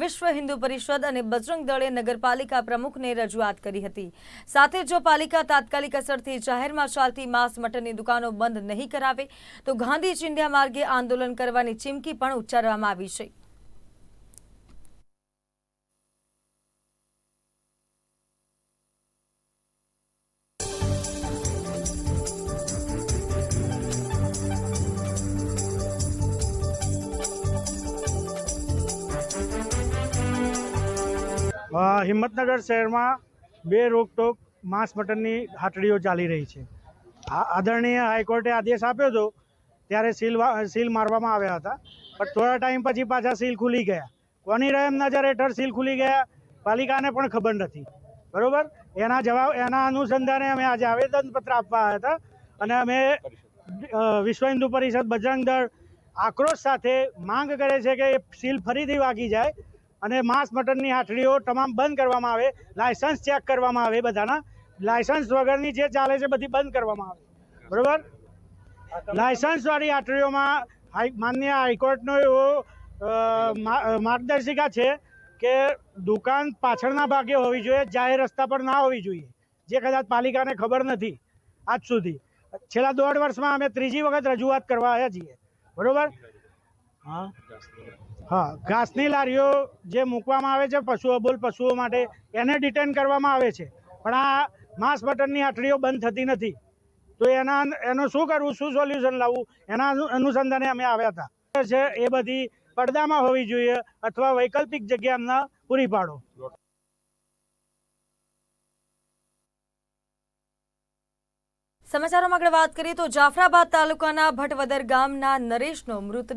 વિશ્વ હિન્દુ પરિષદ અને બજરંગ દળે નગરપાલિકા પ્રમુખને રજૂઆત કરી હતી. સાથે જો પાલિકા તાત્કાલિક અસરથી જાહેરમાં ચાલતી માંસ મટનની દુકાનો બંધ નહીં કરાવે, તો ગાંધી ચિંધ્યા માર્ગે આંદોલન કરવાની ચીમકી પણ ઉચ્ચારવામાં આવી છે. હિંમતનગર શહેરમાં બે રોકટોક માંસ મટનની હાટડીઓ ચાલી રહી છે. આદરણીય હાઈકોર્ટે આદેશ આપ્યો હતો ત્યારે સીલ સીલ મારવામાં આવ્યા હતા, પણ થોડા ટાઈમ પછી પાછા સીલ ખુલી ગયા. કોની રહેમ નજર હેઠળ સીલ ખુલી ગયા, પાલિકાને પણ ખબર નથી. બરાબર? એના જવાબ, એના અનુસંધાને અમે આજે આવેદનપત્ર આપવા આવ્યા હતા અને અમે વિશ્વ હિન્દુ પરિષદ બજરંગ દળ આક્રોશ સાથે માંગ કરે છે કે એ સીલ ફરીથી વાગી જાય અને માંસ મટનની હાટડીઓ તમામ બંધ કરવામાં આવે. લાયસન્સ ચેક કરવામાં આવે બધાના. લાયસન્સ વગરની જે ચાલે છે બધી બંધ કરવામાં આવે. બરોબર? લાયસન્સવાળી વાળી હાઈ, માન્ય હાઈકોર્ટનો એવો માર્ગદર્શિકા છે કે દુકાન પાછળના ભાગે હોવી જોઈએ, જાહેર રસ્તા પર ના હોવી જોઈએ. જે કદાચ પાલિકાને ખબર નથી આજ સુધી. છેલ્લા દોઢ વર્ષમાં અમે ત્રીજી વખત રજૂઆત કરવા આવ્યા છીએ. બરોબર? હા? હા ઘાસની લારીઓ જે મૂકવામાં આવે છે પશુઓ બોલ પશુઓ માટે એને ડિટેન કરવામાં આવે છે. પણ આ માંસ મટનની હાટડીઓ બંધ થતી નથી. તો એના એનું શું કરવું શું સોલ્યુશન લાવવું? એના અનુસંધાને અમે આવ્યા હતા. છે એ બધી પડદામાં હોવી જોઈએ અથવા વૈકલ્પિક જગ્યા અમને પૂરી પાડો. સમાચારોમાં આગળ વાત કરીએ તો જાફરાબાદ તાલુકાના ભટવદર ગામના નરેશનો મૃતદેહ